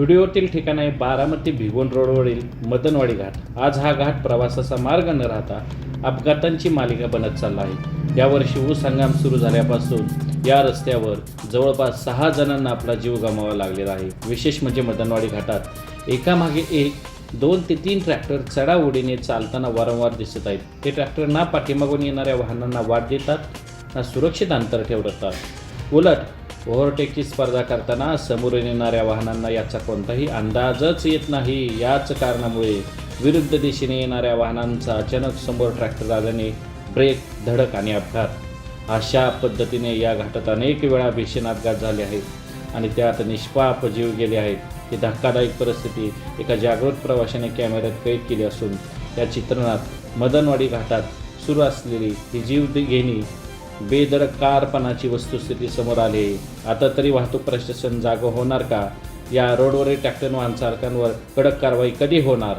व्हिडिओतील ठिकाण आहे बारामती भिगवण रोडवरील मदनवाडी घाट. आज हा घाट प्रवासाचा मार्ग न राहता अपघातांची मालिका बनत चालला आहे. यावर्षी ऊस हंगाम सुरू झाल्यापासून या रस्त्यावर जवळपास सहा जणांना आपला जीव गमावा लागलेला आहे. विशेष म्हणजे मदनवाडी घाटात एकामागे एक दोन ते तीन ट्रॅक्टर चढाओढीने चालताना वारंवार दिसत आहेत. ते ट्रॅक्टर ना पाठीमागून येणाऱ्या वाहनांना वाट देतात ना सुरक्षित अंतर ठेवतात. उलट ओव्हरटेकची स्पर्धा करताना समोरून येणाऱ्या वाहनांना याचा कोणताही अंदाजच येत नाही. याच कारणामुळे विरुद्ध दिशेने येणाऱ्या वाहनांचा अचानक समोर ट्रॅक्टर आल्याने ब्रेक धडक आणि अपघात. अशा पद्धतीने या घाटात अनेक वेळा भीषण अपघात झाले आहेत आणि त्यात निष्पाप जीव गेले आहेत. ही धक्कादायक परिस्थिती एका जागृत प्रवाशाने कॅमेऱ्यात कैद केली असून या चित्रणात मदनवाडी घाटात सुरू असलेली ही जीव घेणी बेदरकारपणाची वस्तुस्थिती समोर आली. आता तरी वाहतूक प्रशासन जागं होणार का? या रोडवरील ट्रॅक्टर वाहन चालकांवर कडक कारवाई कधी होणार?